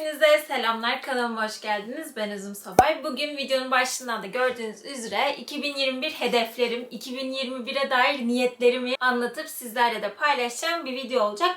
Hepinize selamlar. Kanalıma hoş geldiniz. Ben Özüm Sabay. Bugün videonun başlığından da gördüğünüz üzere 2021 hedeflerim, 2021'e dair niyetlerimi anlatıp sizlerle de paylaşacağım bir video olacak.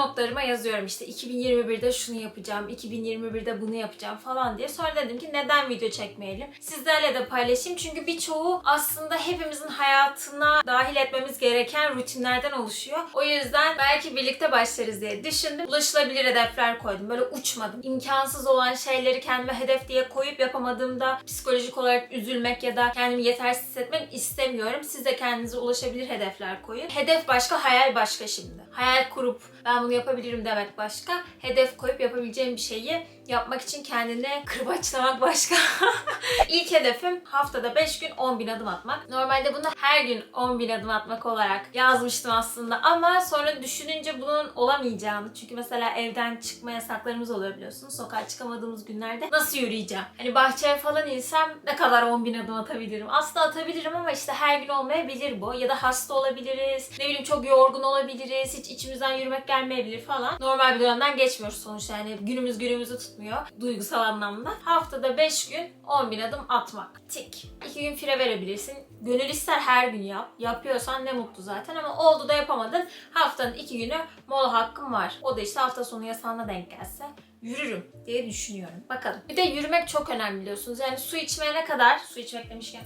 Notlarıma yazıyorum işte 2021'de şunu yapacağım, 2021'de bunu yapacağım falan diye. Sonra dedim ki neden video çekmeyelim? Sizlerle de paylaşayım çünkü birçoğu aslında hepimizin hayatına dahil etmemiz gereken rutinlerden oluşuyor. O yüzden belki birlikte başlarız diye düşündüm. Ulaşılabilir hedefler koydum. Böyle uçmadım. İmkansız olan şeyleri kendime hedef diye koyup yapamadığımda psikolojik olarak üzülmek ya da kendimi yetersiz hissetmek istemiyorum. Siz de kendinize ulaşabilir hedefler koyun. Hedef başka, hayal başka şimdi. Hayal kurup ben bunu yapabilirim demek başka. Hedef koyup yapabileceğim bir şeyi yapmak için kendini kırbaçlamak başka. İlk hedefim haftada 5 gün 10 bin adım atmak. Normalde bunu her gün 10 bin adım atmak olarak yazmıştım aslında ama sonra düşününce bunun olamayacağını çünkü mesela evden çıkma yasaklarımız oluyor biliyorsunuz. Sokağa çıkamadığımız günlerde nasıl yürüyeceğim? Hani bahçeye falan insem ne kadar 10 bin adım atabilirim? Aslında atabilirim ama işte her gün olmayabilir bu. Ya da hasta olabiliriz. Ne bileyim çok yorgun olabiliriz. Hiç içimizden yürümek gelmeyebilir falan. Normal bir dönemden geçmiyoruz sonuçta. Yani günümüz günümüzü tutmuyor duygusal anlamda. Haftada 5 gün 10 bin adım atmak. Tik. 2 gün fire verebilirsin. Gönül ister her gün yap. Yapıyorsan ne mutlu zaten ama oldu da yapamadın. Haftanın 2 günü mola hakkım var. O da işte hafta sonu yasağına denk gelse yürürüm diye düşünüyorum. Bakalım. Bir de yürümek çok önemli biliyorsunuz. Yani su içmeye ne kadar? Su içmek demişken.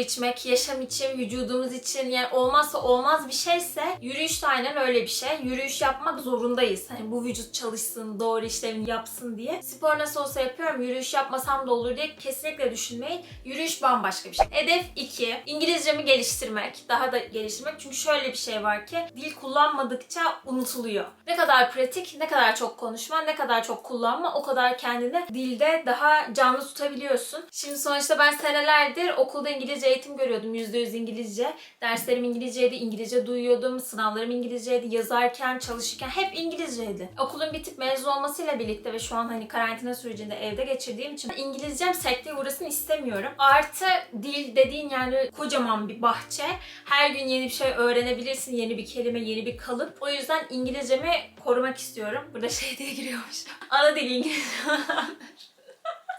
İçmek yaşam için, vücudumuz için yani olmazsa olmaz bir şeyse yürüyüş de aynen öyle bir şey. Yürüyüş yapmak zorundayız. Hani bu vücut çalışsın, doğru işlevini yapsın diye. Spor nasıl olsa yapıyorum, yürüyüş yapmasam da olur diye kesinlikle düşünmeyin. Yürüyüş bambaşka bir şey. Hedef 2. İngilizcemi geliştirmek. Daha da geliştirmek. Çünkü şöyle bir şey var ki dil kullanmadıkça unutuluyor. Ne kadar pratik, ne kadar çok konuşma, ne kadar çok kullanma o kadar kendini dilde daha canlı tutabiliyorsun. Şimdi sonuçta ben senelerdir okulda İngilizce eğitim görüyordum. %100 İngilizce. Derslerim İngilizceydi, İngilizce duyuyordum. Sınavlarım İngilizceydi. Yazarken, çalışırken hep İngilizceydi. Okulun bitip mezun olmasıyla birlikte ve şu an hani karantina sürecinde evde geçirdiğim için İngilizcem sekteye uğrasın istemiyorum. Artı dil dediğin yani kocaman bir bahçe. Her gün yeni bir şey öğrenebilirsin. Yeni bir kelime, yeni bir kalıp. O yüzden İngilizcemi korumak istiyorum. Burada şey diye giriyormuş. Ana dil İngilizce.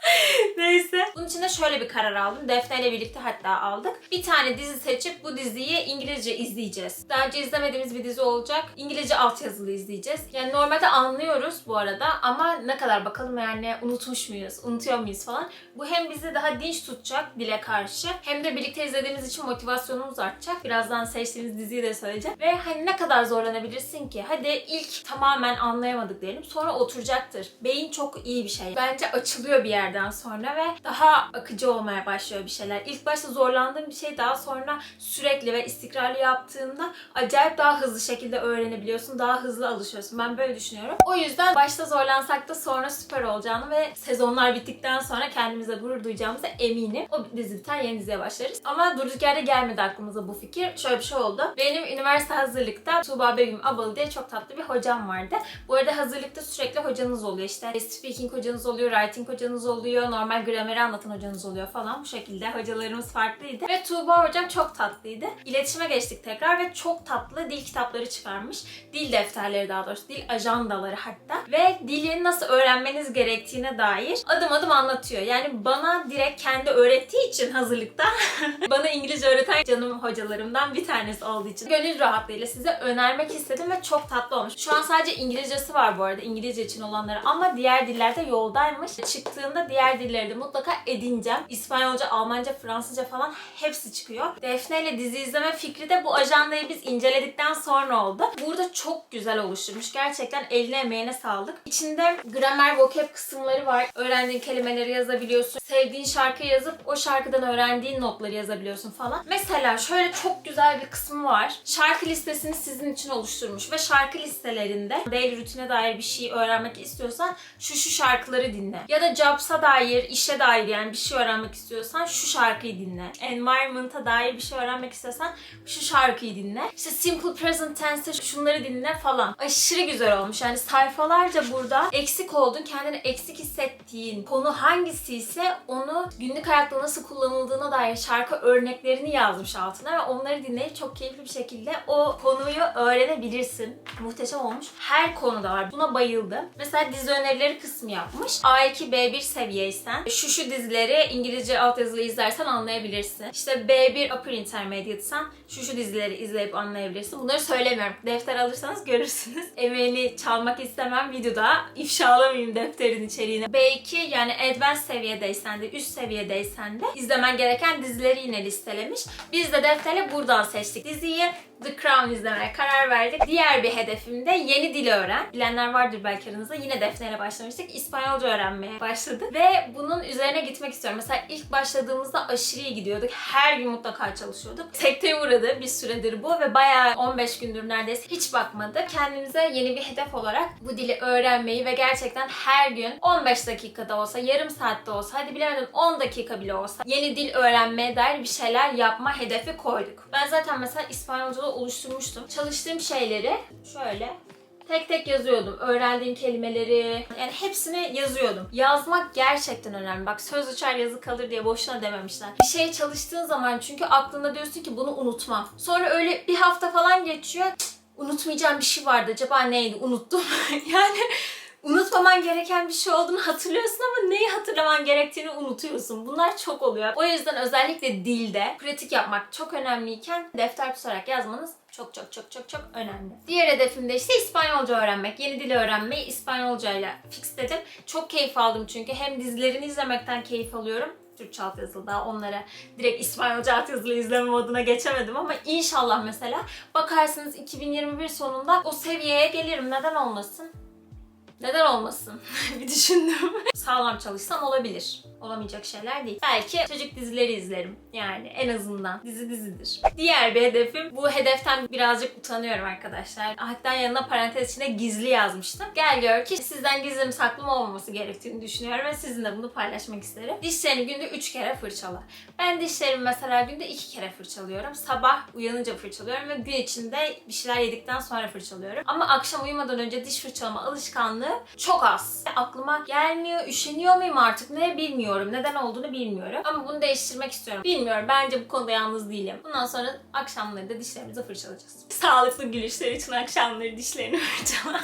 Neyse. Bunun için de şöyle bir karar aldım. Defne ile birlikte hatta aldık. Bir tane dizi seçip bu diziyi İngilizce izleyeceğiz. Daha önce izlemediğimiz bir dizi olacak. İngilizce altyazılı izleyeceğiz. Yani normalde anlıyoruz bu arada ama ne kadar bakalım yani unutmuş muyuz, unutuyor muyuz falan. Bu hem bizi daha dinç tutacak dile karşı hem de birlikte izlediğimiz için motivasyonumuz artacak. Birazdan seçtiğimiz diziyi de söyleyeceğim. Ve hani ne kadar zorlanabilirsin ki? Hadi ilk tamamen anlayamadık diyelim. Sonra oturacaktır. Beyin çok iyi bir şey. Bence açılıyor bir yerden sonra ve daha akıcı olmaya başlıyor bir şeyler. İlk başta zorlandığım bir şey daha sonra sürekli ve istikrarlı yaptığında acayip daha hızlı şekilde öğrenebiliyorsun. Daha hızlı alışıyorsun. Ben böyle düşünüyorum. O yüzden başta zorlansak da sonra süper olacağını ve sezonlar bittikten sonra kendimize gurur duyacağımıza eminim. O dizi biter yeni diziye başlarız. Ama durduk yerde gelmedi aklımıza bu fikir. Şöyle bir şey oldu. Benim üniversite hazırlıkta Tuğba Begüm Abalı diye çok tatlı bir hocam vardı. Bu arada hazırlıkta sürekli hocanız oluyor. İşte speaking hocanız oluyor, writing hocanız oluyor, normal grameri anlatan hocanız oluyor falan. Bu şekilde hocalarımız farklıydı. Ve Tuğba hocam çok tatlıydı. İletişime geçtik tekrar ve çok tatlı dil kitapları çıkarmış. Dil defterleri daha doğrusu, dil ajandaları hatta. Ve dili nasıl öğrenmeniz gerektiğine dair adım adım anlatıyor. Yani bana direkt kendi öğrettiği için hazırlıkta bana İngilizce öğreten canım hocalarımdan bir tanesi olduğu için gönül rahatlığıyla size önermek istedim ve çok tatlı olmuş. Şu an sadece İngilizcesi var bu arada İngilizce için olanları ama diğer dillerde yoldaymış. Çıktığında diğer dilleri de mutlaka edineceğim. İspanyolca, Almanca, Fransızca falan hepsi çıkıyor. Defne ile dizi izleme fikri de bu ajandayı biz inceledikten sonra oldu. Burada çok güzel oluşturmuş. Gerçekten eline emeğine sağlık. İçinde gramer, vocab kısımları var. Öğrendiğin kelimeleri yazabiliyorsun. Sevdiğin şarkı yazıp o şarkıdan öğrendiğin notları yazabiliyorsun falan. Mesela şöyle çok güzel bir kısmı var. Şarkı listesini sizin için oluşturmuş ve şarkı listelerinde daily rutine dair bir şey öğrenmek istiyorsan şu şu şarkıları dinle. Ya da Jobs'a hayata dair, işe dair yani bir şey öğrenmek istiyorsan şu şarkıyı dinle. Environment'a dair bir şey öğrenmek istiyorsan şu şarkıyı dinle. İşte simple present tense'te şunları dinle falan. Aşırı güzel olmuş. Yani sayfalarca burada eksik oldun, kendini eksik hissettiğin konu hangisi ise onu günlük hayatta nasıl kullanıldığına dair şarkı örneklerini yazmış altına ve onları dinleyip çok keyifli bir şekilde o konuyu öğrenebilirsin. Muhteşem olmuş. Her konuda var. Buna bayıldım. Mesela dizi önerileri kısmı yapmış. A2, B1 seviyeysen şu şu dizileri İngilizce altyazılı izlersen anlayabilirsin. İşte B1 Upper Intermediate'sen şu şu dizileri izleyip anlayabilirsin. Bunları söylemiyorum. Defter alırsanız görürsünüz. Emeğini çalmak istemem videoda. ifşalamayayım defterin içeriğini. B2 yani advanced seviyedeysen de üst seviyedeysen de izlemen gereken dizileri yine listelemiş. Biz de defterle buradan seçtik diziyi. The Crown izlemeye karar verdik. Diğer bir hedefim de yeni dil öğren. Bilenler vardır belki aranızda. Yine defneyle başlamıştık. İspanyolca öğrenmeye başladık. Ve bunun üzerine gitmek istiyorum. Mesela ilk başladığımızda aşırı iyi gidiyorduk. Her gün mutlaka çalışıyorduk. Sekteye uğradı bir süredir bu ve bayağı 15 gündür neredeyse hiç bakmadık. Kendimize yeni bir hedef olarak bu dili öğrenmeyi ve gerçekten her gün 15 dakikada olsa, yarım saatte olsa, hadi bilemedim 10 dakika bile olsa yeni dil öğrenmeye dair bir şeyler yapma hedefi koyduk. Ben zaten mesela İspanyolca'da oluşturmuştum. Çalıştığım şeyleri şöyle tek tek yazıyordum. Öğrendiğim kelimeleri yani hepsini yazıyordum. Yazmak gerçekten önemli. Bak söz uçar yazı kalır diye boşuna dememişler. Bir şey çalıştığın zaman çünkü aklında diyorsun ki bunu unutma. Sonra öyle bir hafta falan geçiyor. Unutmayacağım bir şey vardı. Acaba neydi? Unuttum. yani unutmaman gereken bir şey olduğunu hatırlıyorsun ama neyi hatırlaman gerektiğini unutuyorsun. Bunlar çok oluyor. O yüzden özellikle dilde pratik yapmak çok önemliyken defter tutarak yazmanız çok çok çok çok çok önemli. Diğer hedefim de işte İspanyolca öğrenmek. Yeni dil öğrenmeyi İspanyolcayla fixledim. Çok keyif aldım çünkü hem dizilerini izlemekten keyif alıyorum. Türkçe altyazılı daha onlara direkt İspanyolca altyazılı izleme moduna geçemedim ama inşallah mesela bakarsınız 2021 sonunda o seviyeye gelirim. Neden olmasın? Neden olmasın? bir düşündüm. Sağlam çalışsam olabilir. Olamayacak şeyler değil. Belki çocuk dizileri izlerim. Yani en azından. Dizi dizidir. Diğer bir hedefim. Bu hedeften birazcık utanıyorum arkadaşlar. Hatta yanına parantez içinde gizli yazmıştım. Gel gör ki sizden gizlim saklım olmaması gerektiğini düşünüyorum ve sizinle bunu paylaşmak isterim. Dişlerini günde 3 kere fırçala. Ben dişlerimi mesela günde 2 kere fırçalıyorum. Sabah uyanınca fırçalıyorum ve gün içinde bir şeyler yedikten sonra fırçalıyorum. Ama akşam uyumadan önce diş fırçalama alışkanlığı çok az. Aklıma gelmiyor, üşeniyor muyum artık ne bilmiyorum. Neden olduğunu bilmiyorum. Ama bunu değiştirmek istiyorum. Bilmiyorum. Bence bu konuda yalnız değilim. Bundan sonra akşamları da dişlerimizi fırçalayacağız. Sağlıklı gülüşler için akşamları dişlerini fırçala.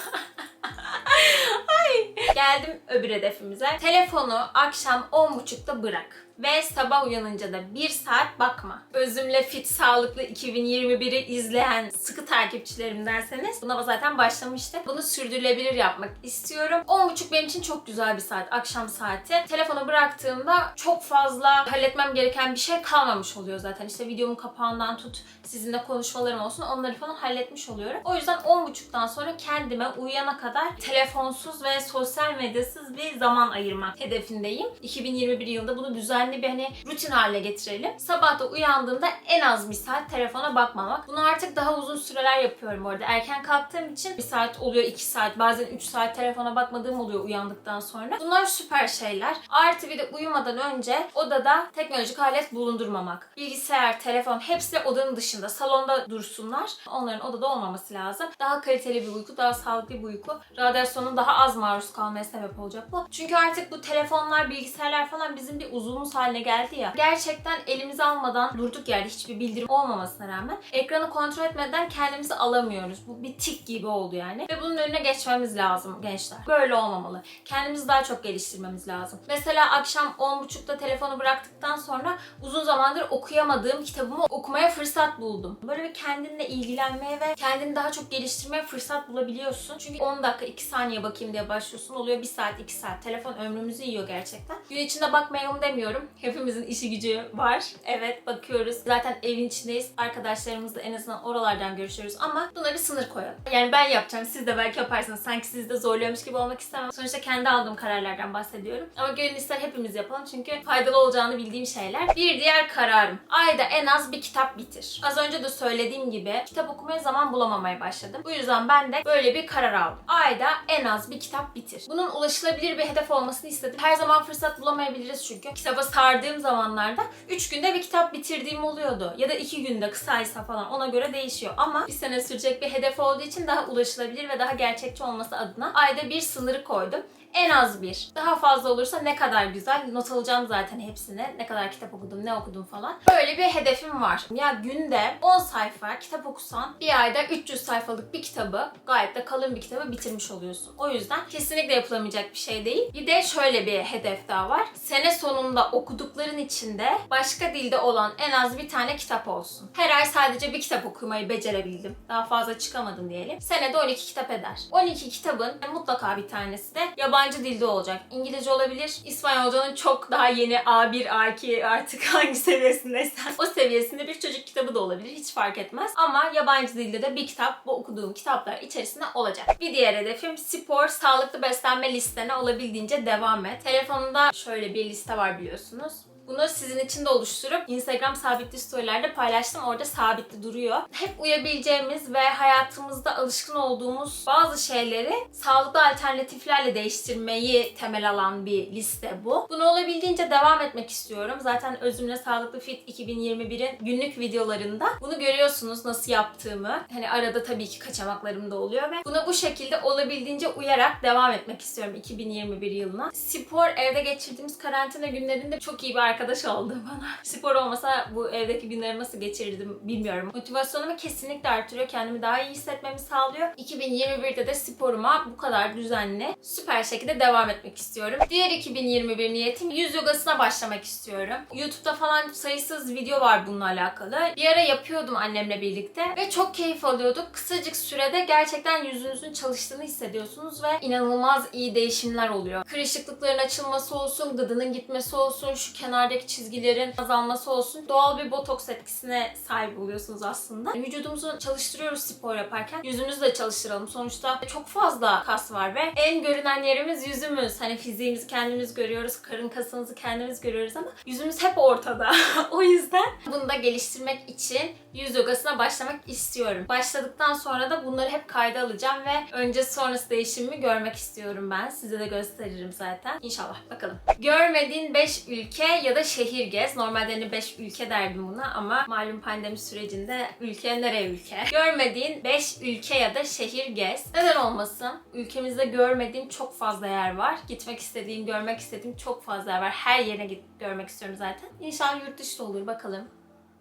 Ay. Geldim öbür hedefimize. Telefonu akşam 10.30'da bırak. Ve sabah uyanınca da bir saat bakma. Özümle fit sağlıklı 2021'i izleyen sıkı takipçilerimdenseniz buna zaten başlamıştık. Bunu sürdürülebilir yapmak istiyorum. 10.30 benim için çok güzel bir saat. Akşam saati. Telefonu bıraktığımda çok fazla halletmem gereken bir şey kalmamış oluyor zaten. İşte videomun kapağından tut sizinle konuşmalarım olsun onları falan halletmiş oluyorum. O yüzden 10.30'dan sonra kendime uyuyana kadar telefonsuz ve sosyal medyasız bir zaman ayırmak hedefindeyim. 2021 yılında bunu düzenli bir hani rutin haline getirelim. Sabah da uyandığımda en az bir saat telefona bakmamak. Bunu artık daha uzun süreler yapıyorum bu arada. Erken kalktığım için bir saat oluyor, iki saat, bazen 3 saat telefona bakmadığım oluyor uyandıktan sonra. Bunlar süper şeyler. Artı bir de uyumadan önce odada teknolojik alet bulundurmamak. Bilgisayar, telefon hepsi odanın dışında, salonda dursunlar. Onların odada olmaması lazım. Daha kaliteli bir uyku, daha sağlıklı bir uyku. Radyasyonun daha az maruz kalmaya sebep olacak bu. Çünkü artık bu telefonlar, bilgisayarlar falan bizim bir uzunumuz haline geldi ya. Gerçekten elimize almadan durduk yerde hiçbir bildirim olmamasına rağmen ekranı kontrol etmeden kendimizi alamıyoruz. Bu bir tik gibi oldu yani. Ve bunun önüne geçmemiz lazım gençler. Böyle olmamalı. Kendimizi daha çok geliştirmemiz lazım. Mesela akşam 10.30'da telefonu bıraktıktan sonra uzun zamandır okuyamadığım kitabımı okumaya fırsat buldum. Böyle bir kendinle ilgilenmeye ve kendini daha çok geliştirmeye fırsat bulabiliyorsun. Çünkü 10 dakika 2 saniye bakayım diye başlıyorsun. Oluyor 1 saat 2 saat. Telefon ömrümüzü yiyor gerçekten. Gün içinde bakmayalım demiyorum. Hepimizin işi gücü var. Evet bakıyoruz. Zaten evin içindeyiz. Arkadaşlarımızla en azından oralardan görüşüyoruz ama buna bir sınır koyalım. Yani ben yapacağım. Siz de belki yaparsınız. Sanki sizi de zorluyormuş gibi olmak istemem. Sonuçta kendi aldığım kararlardan bahsediyorum. Ama gönül ister hepimiz yapalım çünkü faydalı olacağını bildiğim şeyler. Bir diğer kararım. Ayda en az bir kitap bitir. Az önce de söylediğim gibi kitap okumaya zaman bulamamaya başladım. Bu yüzden ben de böyle bir karar aldım. Ayda en az bir kitap bitir. Bunun ulaşılabilir bir hedef olmasını istedim. Her zaman fırsat bulamayabiliriz çünkü. Kitaba sardığım zamanlarda 3 günde bir kitap bitirdiğim oluyordu. Ya da 2 günde kısaysa falan ona göre değişiyor. Ama bir sene sürecek bir hedef olduğu için daha ulaşılabilir ve daha gerçekçi olması adına ayda bir sınırı koydum. En az bir. Daha fazla olursa ne kadar güzel. Not alacağım zaten hepsine. Ne kadar kitap okudum, ne okudum falan. Böyle bir hedefim var. Ya günde 10 sayfa kitap okusan bir ayda 300 sayfalık bir kitabı gayet de kalın bir kitabı bitirmiş oluyorsun. O yüzden kesinlikle yapılamayacak bir şey değil. Bir de şöyle bir hedef daha var. Sene sonunda okudukların içinde başka dilde olan en az bir tane kitap olsun. Her ay sadece bir kitap okumayı becerebildim. Daha fazla çıkamadım diyelim. Senede 12 kitap eder. 12 kitabın mutlaka bir tanesi de yabancı dilde olacak. İngilizce olabilir. İspanyolcanın çok daha yeni A1, A2 artık hangi seviyesindeysen o seviyesinde bir çocuk kitabı da olabilir. Hiç fark etmez. Ama yabancı dilde de bir kitap bu okuduğum kitaplar içerisinde olacak. Bir diğer hedefim spor, sağlıklı beslenme listene olabildiğince devam et. Telefonumda şöyle bir liste var biliyorsunuz. Bunu sizin için de oluşturup Instagram sabitli storylerde paylaştım. Orada sabitli duruyor. Hep uyabileceğimiz ve hayatımızda alışkın olduğumuz bazı şeyleri sağlıklı alternatiflerle değiştirmeyi temel alan bir liste bu. Bunu olabildiğince devam etmek istiyorum. Zaten Özümle Sağlıklı Fit 2021'in günlük videolarında bunu görüyorsunuz nasıl yaptığımı. Hani arada tabii ki kaçamaklarım da oluyor ve buna bu şekilde olabildiğince uyarak devam etmek istiyorum 2021 yılına. Spor evde geçirdiğimiz karantina günlerinde çok iyi bir arkadaş oldu bana. Spor olmasa bu evdeki günleri nasıl geçirirdim bilmiyorum. Motivasyonumu kesinlikle artırıyor. Kendimi daha iyi hissetmemi sağlıyor. 2021'de de sporuma bu kadar düzenli, süper şekilde devam etmek istiyorum. Diğer 2021 niyetim yüz yogasına başlamak istiyorum. YouTube'da falan sayısız video var bununla alakalı. Bir ara yapıyordum annemle birlikte ve çok keyif alıyorduk. Kısacık sürede gerçekten yüzünüzün çalıştığını hissediyorsunuz ve inanılmaz iyi değişimler oluyor. Kırışıklıkların açılması olsun, gıdının gitmesi olsun, şu kenardaki çizgilerin azalması olsun. Doğal bir botoks etkisine sahip oluyorsunuz aslında. Vücudumuzu çalıştırıyoruz spor yaparken. Yüzümüzü de çalıştıralım. Sonuçta çok fazla kas var ve en görünen yerimiz yüzümüz. Hani fiziğimizi kendimiz görüyoruz, karın kasımızı kendimiz görüyoruz ama yüzümüz hep ortada. o yüzden bunu da geliştirmek için yüz yogasına başlamak istiyorum. Başladıktan sonra da bunları hep kayda alacağım ve önce sonrası değişimimi görmek istiyorum ben. Size de gösteririm zaten. İnşallah bakalım. Görmediğin 5 ülke ya da şehir gez. Normalde hani 5 ülke derdim buna ama malum pandemi sürecinde ülke nereye ülke? Görmediğin 5 ülke ya da şehir gez. Neden olmasın? Ülkemizde görmediğim çok fazla yer var. Gitmek istediğim, görmek istediğim çok fazla yer var. Her yerine git görmek istiyorum zaten. İnşallah yurt dışı da olur bakalım.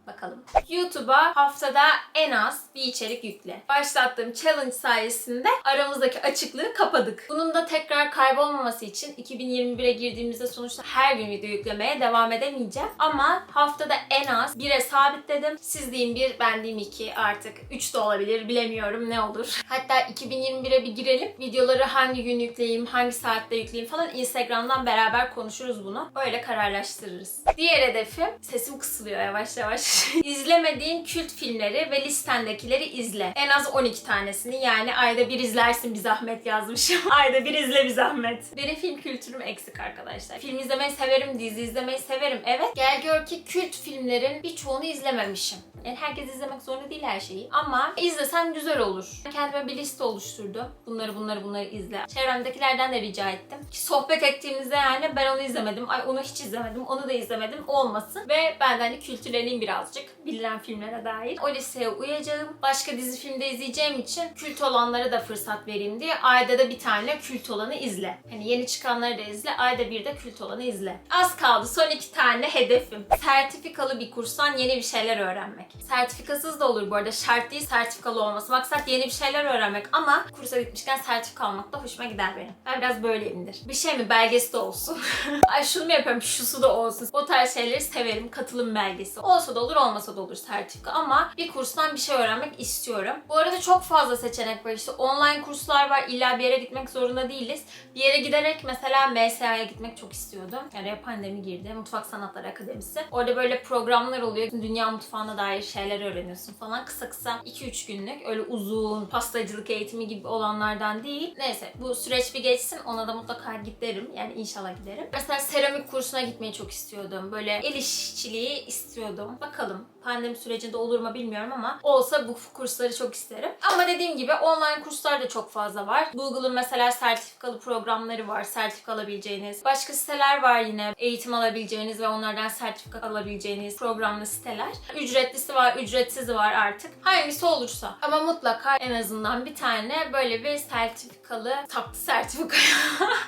Bakalım. YouTube'a haftada en az bir içerik yükle. Başlattığım challenge sayesinde aramızdaki açıklığı kapadık. Bunun da tekrar kaybolmaması için 2021'e girdiğimizde sonuçta her gün video yüklemeye devam edemeyeceğim. Ama haftada en az 1'e sabitledim. Siz deyin 1, ben diyeyim 2 artık 3 de olabilir bilemiyorum ne olur. Hatta 2021'e bir girelim. Videoları hangi gün yükleyeyim, hangi saatte yükleyeyim falan Instagram'dan beraber konuşuruz bunu. Öyle kararlaştırırız. Diğer hedefim sesim kısılıyor yavaş yavaş. İzlemediğin kült filmleri ve listendekileri izle. En az 12 tanesini yani ayda bir izlersin bir zahmet yazmışım. ayda bir izle bir zahmet. Benim film kültürüm eksik arkadaşlar. Film izlemeyi severim, dizi izlemeyi severim. Evet gel gör ki kült filmlerin birçoğunu izlememişim. Yani herkes izlemek zorunda değil her şeyi. Ama izlesem güzel olur. Kendime bir liste oluşturdum. Bunları bunları bunları izle. Çevremdekilerden de rica ettim. Ki sohbet ettiğimizde yani ben onu izlemedim. Ay onu hiç izlemedim. Onu da izlemedim. Olmasın. Ve ben de hani kültürleneyim birazcık. Bilinen filmlere dair. O listeye uyacağım. Başka dizi filmde izleyeceğim için kült olanlara da fırsat vereyim diye ayda da bir tane kült olanı izle. Hani yeni çıkanları da izle. Ayda bir de kült olanı izle. Az kaldı. Son iki tane hedefim. Sertifikalı bir kurstan yeni bir şeyler öğrenmek. Sertifikasız da olur bu arada. Şart değil sertifikalı olması. Maksat yeni bir şeyler öğrenmek ama kursa gitmişken sertifika almak da hoşuma gider benim. Ben biraz böyleyimdir. Bir şey mi belgesi de olsun. Ay şunu mu yapıyorum şusu da olsun. O tarz şeyleri severim. Katılım belgesi. Olsa da olur olmasa da olur sertifika ama bir kurstan bir şey öğrenmek istiyorum. Bu arada çok fazla seçenek var. İşte online kurslar var. İlla bir yere gitmek zorunda değiliz. Bir yere giderek mesela MSA'ya gitmek çok istiyordum. Yani pandemi girdi. Mutfak Sanatları Akademisi. Orada böyle programlar oluyor. Dünya mutfağına dair şeyler öğreniyorsun falan. Kısa kısa 2-3 günlük. Öyle uzun pastacılık eğitimi gibi olanlardan değil. Neyse bu süreç bir geçsin. Ona da mutlaka giderim. Yani inşallah giderim. Mesela seramik kursuna gitmeyi çok istiyordum. Böyle el işçiliği istiyordum. Bakalım pandemi sürecinde olur mu bilmiyorum ama olsa bu kursları çok isterim. Ama dediğim gibi online kurslar da çok fazla var. Google'ın mesela sertifikalı programları var. Sertifika alabileceğiniz. Başka siteler var yine. Eğitim alabileceğiniz ve onlardan sertifika alabileceğiniz programlı siteler. Ücretlisi var, ücretsizi var artık. Hangisi olursa. Ama mutlaka en azından bir tane böyle bir sertifikalı, tatlı sertifika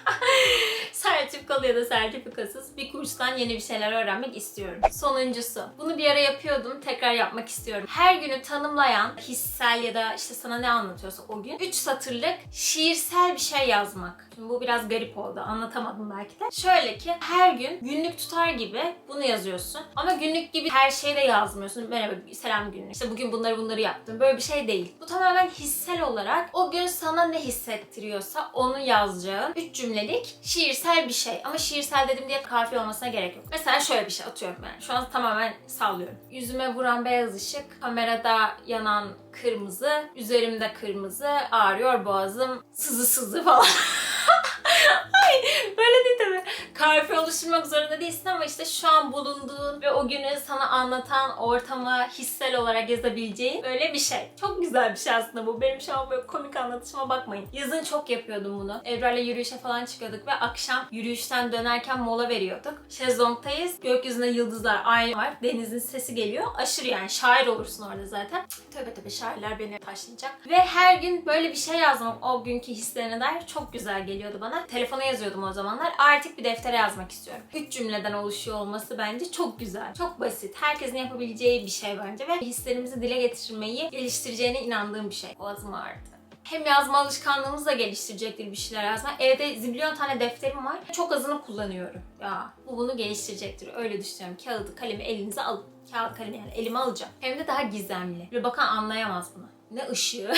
sertifikalı ya da sertifikasız bir kurstan yeni bir şeyler öğrenmek istiyorum. Sonuncusu. Bunu bir ara yapıyordum. Tekrar yapmak istiyorum. Her günü tanımlayan hissel ya da işte sana ne anlatıyorsa o gün 3 satırlık şiirsel bir şey yazmak. Şimdi bu biraz garip oldu. Anlatamadım belki de. Şöyle ki her gün günlük tutar gibi bunu yazıyorsun. Ama günlük gibi her şeyi de yazmıyorsun. Merhaba, selam günlük. İşte bugün bunları bunları yaptım. Böyle bir şey değil. Bu tamamen hissel olarak o gün sana ne hissettiriyorsa onu yazacağın 3 cümlelik şiirsel bir şey. Ama şiirsel dedim diye kafiye olmasına gerek yok. Mesela şöyle bir şey atıyorum ben. Şu an tamamen sallıyorum. Yüzüme vuran beyaz ışık, kamerada yanan kırmızı, üzerimde kırmızı, ağrıyor boğazım, sızı sızı falan. Ay böyle değil tabii. Kafiye oluşturmak zorunda değilsin ama işte şu an bulunduğun ve o günü sana anlatan ortama hissel olarak yazabileceğin böyle bir şey. Çok güzel bir şey aslında bu. Benim şu an böyle komik anlatışıma bakmayın. Yazın çok yapıyordum bunu. Evrar'la yürüyüşe falan çıkıyorduk ve akşam yürüyüşten dönerken mola veriyorduk. Şezlong'tayız. Gökyüzünde yıldızlar aynı var. Denizin sesi geliyor. Aşırı yani şair olursun orada zaten. Tövbe tövbe şairler beni taşlayacak. Ve her gün böyle bir şey yazmak o günkü hislerine dair çok güzel geliyordu bana. Telefona yazıyordum o zamanlar. Artık bir deftere yazmak istiyorum. Üç cümleden oluşuyor olması bence çok güzel. Çok basit. Herkesin yapabileceği bir şey bence ve hislerimizi dile getirmeyi geliştireceğine inandığım bir şey. Boğazım ağrıdı. Hem yazma alışkanlığımızı da geliştirecektir bir şeyler yazma. Evde zilyon tane defterim var. Çok azını kullanıyorum. Ya bu bunu geliştirecektir. Öyle düşünüyorum. Kağıdı, kalemi elinize alın. Kağıt kalemi yani elime alacağım. Hem de daha gizemli. Böyle bakan anlayamaz bunu. Ne ışığı?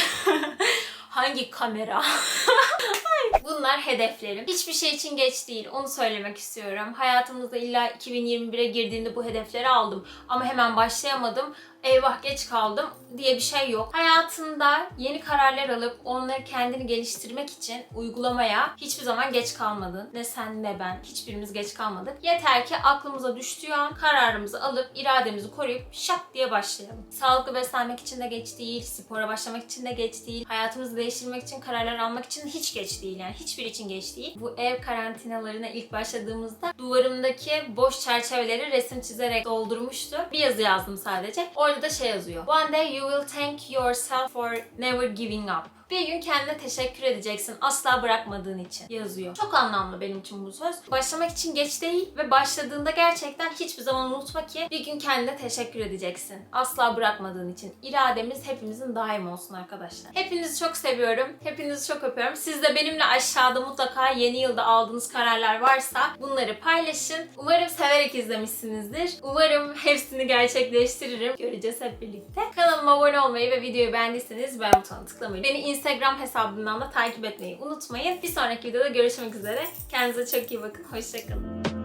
Hangi kamera? Bunlar hedeflerim. Hiçbir şey için geç değil. Onu söylemek istiyorum. Hayatımızda illa 2021'e girdiğinde bu hedefleri aldım. Ama hemen başlayamadım. Eyvah geç kaldım diye bir şey yok. Hayatında yeni kararlar alıp onları kendini geliştirmek için uygulamaya hiçbir zaman geç kalmadın. Ne sen ne ben. Hiçbirimiz geç kalmadık. Yeter ki aklımıza düştüğü an kararımızı alıp irademizi koruyup şak diye başlayalım. Sağlıklı beslenmek için de geç değil. Spora başlamak için de geç değil. Hayatımızı değiştirmek için kararlar almak için hiç geç değil. Yani hiçbir için geç değil. Bu ev karantinalarına ilk başladığımızda duvarımdaki boş çerçeveleri resim çizerek doldurmuştu. Bir yazı yazdım sadece. Orada da şey yazıyor. One day you will thank yourself for never giving up. Bir gün kendine teşekkür edeceksin asla bırakmadığın için yazıyor. Çok anlamlı benim için bu söz. Başlamak için geç değil ve başladığında gerçekten hiçbir zaman unutma ki bir gün kendine teşekkür edeceksin. Asla bırakmadığın için. İrademiz hepimizin daim olsun arkadaşlar. Hepinizi çok seviyorum. Hepinizi çok öpüyorum. Siz de benimle aşağıda mutlaka yeni yılda aldığınız kararlar varsa bunları paylaşın. Umarım severek izlemişsinizdir. Umarım hepsini gerçekleştiririm. Göreceğiz hep birlikte. Kanalıma abone olmayı ve videoyu beğendiyseniz beğen butonuna tıklamayı. Beni Instagram hesabımdan da takip etmeyi unutmayın. Bir sonraki videoda görüşmek üzere. Kendinize çok iyi bakın. Hoşçakalın.